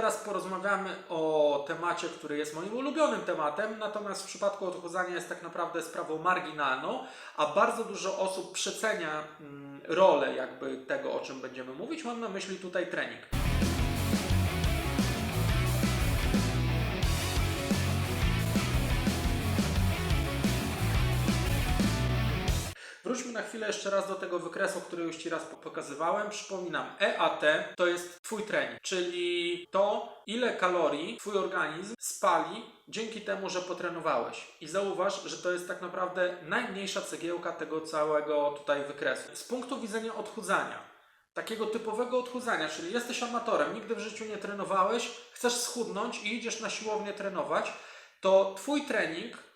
teraz porozmawiamy o temacie, który jest moim ulubionym tematem, natomiast w przypadku odchudzania jest tak naprawdę sprawą marginalną, a bardzo dużo osób przecenia mm, rolę jakby tego, o czym będziemy mówić. Mam na myśli tutaj trening. Wróćmy na chwilę jeszcze raz do tego wykresu, który już Ci raz po- pokazywałem. Przypominam, EAT to jest Twój trening, czyli to, ile kalorii Twój organizm spali dzięki temu, że potrenowałeś. I zauważ, że to jest tak naprawdę najmniejsza cegiełka tego całego tutaj wykresu. Z punktu widzenia odchudzania, takiego typowego odchudzania, czyli jesteś amatorem, nigdy w życiu nie trenowałeś, chcesz schudnąć i idziesz na siłownię trenować, to Twój trening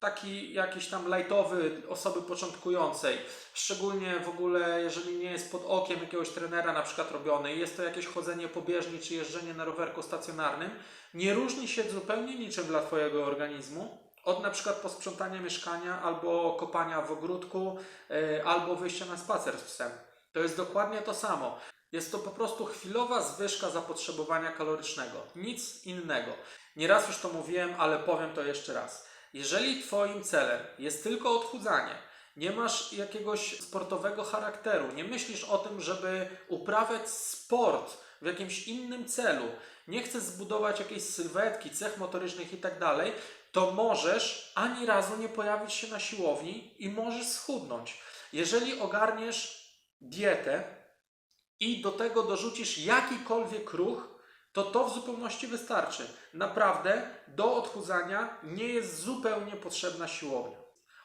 taki jakiś tam lightowy osoby początkującej, szczególnie w ogóle jeżeli nie jest pod okiem jakiegoś trenera na przykład robiony jest to jakieś chodzenie po bieżni czy jeżdżenie na rowerku stacjonarnym, nie różni się zupełnie niczym dla Twojego organizmu od na przykład posprzątania mieszkania albo kopania w ogródku yy, albo wyjścia na spacer z psem. To jest dokładnie to samo. Jest to po prostu chwilowa zwyżka zapotrzebowania kalorycznego. Nic innego. Nieraz już to mówiłem, ale powiem to jeszcze raz. Jeżeli Twoim celem jest tylko odchudzanie, nie masz jakiegoś sportowego charakteru, nie myślisz o tym, żeby uprawiać sport w jakimś innym celu, nie chcesz zbudować jakiejś sylwetki, cech motorycznych i tak to możesz ani razu nie pojawić się na siłowni i możesz schudnąć. Jeżeli ogarniesz dietę i do tego dorzucisz jakikolwiek ruch, to to w zupełności wystarczy. Naprawdę do odchudzania nie jest zupełnie potrzebna siłownia.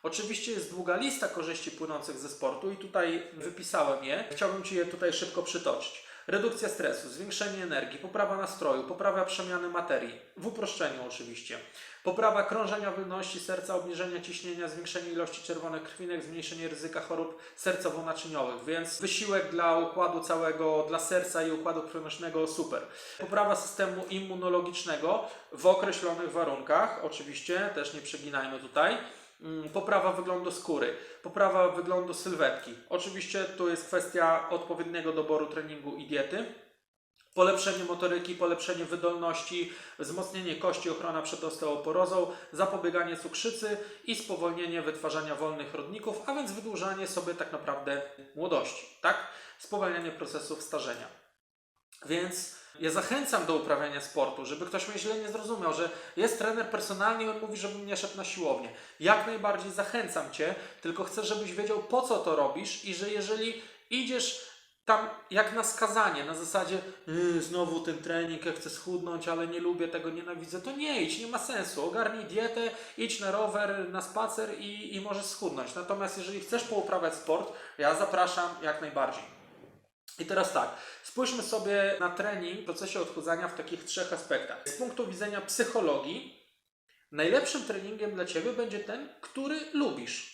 Oczywiście jest długa lista korzyści płynących ze sportu i tutaj wypisałem je. Chciałbym Ci je tutaj szybko przytoczyć. Redukcja stresu, zwiększenie energii, poprawa nastroju, poprawa przemiany materii, w uproszczeniu oczywiście. Poprawa krążenia wydolności serca, obniżenie ciśnienia, zwiększenie ilości czerwonych krwinek, zmniejszenie ryzyka chorób sercowo-naczyniowych, więc wysiłek dla układu całego, dla serca i układu krwionośnego super. Poprawa systemu immunologicznego w określonych warunkach, oczywiście, też nie przeginajmy tutaj. Mm, Poprawa wyglądu skóry, poprawa wyglądu sylwetki. Oczywiście tu jest kwestia odpowiedniego doboru treningu i diety. Polepszenie motoryki, polepszenie wydolności, wzmocnienie kości, ochrona przed osteoporozą, zapobieganie cukrzycy i spowolnienie wytwarzania wolnych rodników, a więc wydłużanie sobie tak naprawdę młodości, tak? Spowalnianie procesów starzenia. Więc ja zachęcam do uprawiania sportu, żeby ktoś mnie źle nie zrozumiał, że jest trener personalny i on mówi, żebym nie szedł na siłownię. Jak najbardziej zachęcam Cię, tylko chcę, żebyś wiedział po co to robisz i że jeżeli idziesz tam jak na skazanie, na zasadzie yy, znowu ten trening, ja chcę schudnąć, ale nie lubię tego, nienawidzę, to nie idź, nie ma sensu. Ogarnij dietę, idź na rower, na spacer i, i możesz schudnąć. Natomiast jeżeli chcesz pouprawiać sport, ja zapraszam jak najbardziej. I teraz tak, spójrzmy sobie na trening w procesie odchudzania w takich trzech aspektach. Z punktu widzenia psychologii, najlepszym treningiem dla Ciebie będzie ten, który lubisz.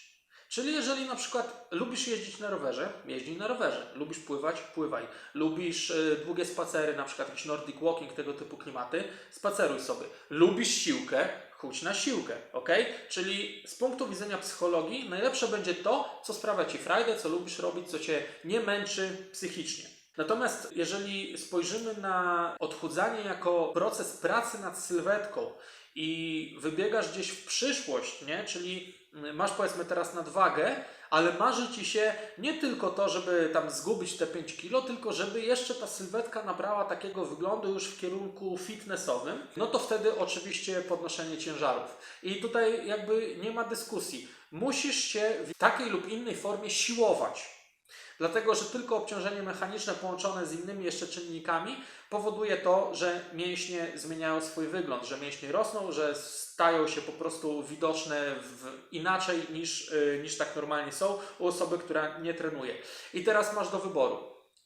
Czyli jeżeli na przykład lubisz jeździć na rowerze, jeźdź na rowerze. Lubisz pływać, pływaj. Lubisz y, długie spacery, na przykład jakiś nordic walking, tego typu klimaty, spaceruj sobie. Lubisz siłkę, chudź na siłkę, ok? Czyli z punktu widzenia psychologii najlepsze będzie to, co sprawia Ci frajdę, co lubisz robić, co Cię nie męczy psychicznie. Natomiast jeżeli spojrzymy na odchudzanie jako proces pracy nad sylwetką i wybiegasz gdzieś w przyszłość, nie? czyli masz powiedzmy teraz nadwagę, ale marzy Ci się nie tylko to, żeby tam zgubić te 5 kilo, tylko żeby jeszcze ta sylwetka nabrała takiego wyglądu już w kierunku fitnessowym, no to wtedy oczywiście podnoszenie ciężarów. I tutaj jakby nie ma dyskusji. Musisz się w takiej lub innej formie siłować. Dlatego, że tylko obciążenie mechaniczne połączone z innymi jeszcze czynnikami powoduje to, że mięśnie zmieniają swój wygląd, że mięśnie rosną, że stają się po prostu widoczne inaczej niż, y, niż tak normalnie są u osoby, która nie trenuje. I teraz masz do wyboru.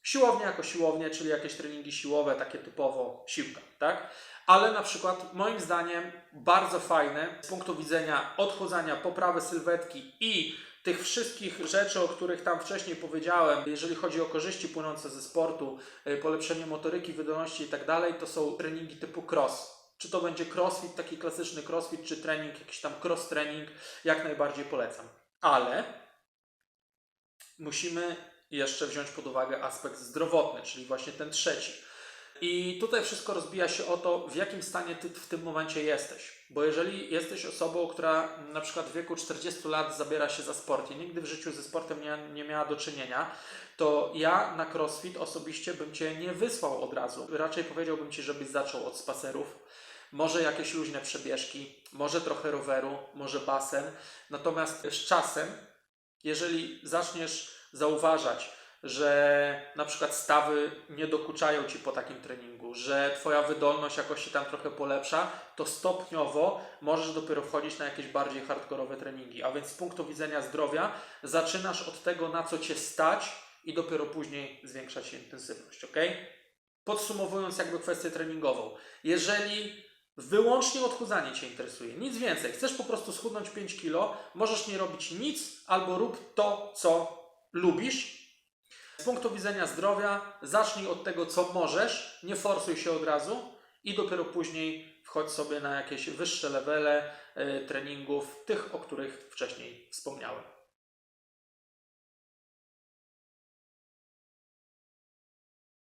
Siłownia jako siłownia, czyli jakieś treningi siłowe, takie typowo siłka, tak? Ale na przykład moim zdaniem bardzo fajne z punktu widzenia odchudzania, poprawy sylwetki i tych wszystkich rzeczy, o których tam wcześniej powiedziałem, jeżeli chodzi o korzyści płynące ze sportu, y, polepszenie motoryki, wydolności i tak dalej, to są treningi typu cross. Czy to będzie crossfit, taki klasyczny crossfit, czy trening, jakiś tam cross trening, jak najbardziej polecam. Ale musimy jeszcze wziąć pod uwagę aspekt zdrowotny, czyli właśnie ten trzeci. I tutaj wszystko rozbija się o to, w jakim stanie ty w tym momencie jesteś. Bo jeżeli jesteś osobą, która na przykład w wieku 40 lat zabiera się za sport i nigdy w życiu ze sportem nie, nie miała do czynienia, to ja na crossfit osobiście bym cię nie wysłał od razu. Raczej powiedziałbym ci, żebyś zaczął od spacerów, może jakieś luźne przebieżki, może trochę roweru, może basen. Natomiast z czasem, jeżeli zaczniesz zauważać, że na przykład stawy nie dokuczają ci po takim treningu, że twoja wydolność jakoś się tam trochę polepsza, to stopniowo możesz dopiero wchodzić na jakieś bardziej hardkorowe treningi. A więc z punktu widzenia zdrowia zaczynasz od tego, na co cię stać i dopiero później zwiększać intensywność, ok? Podsumowując jakby kwestię treningową. Jeżeli wyłącznie odchudzanie Cię interesuje, nic więcej, chcesz po prostu schudnąć 5 kg, możesz nie robić nic albo rób to, co lubisz. Z punktu widzenia zdrowia zacznij od tego, co możesz, nie forsuj się od razu i dopiero później wchodź sobie na jakieś wyższe levele y, treningów, tych, o których wcześniej wspomniałem.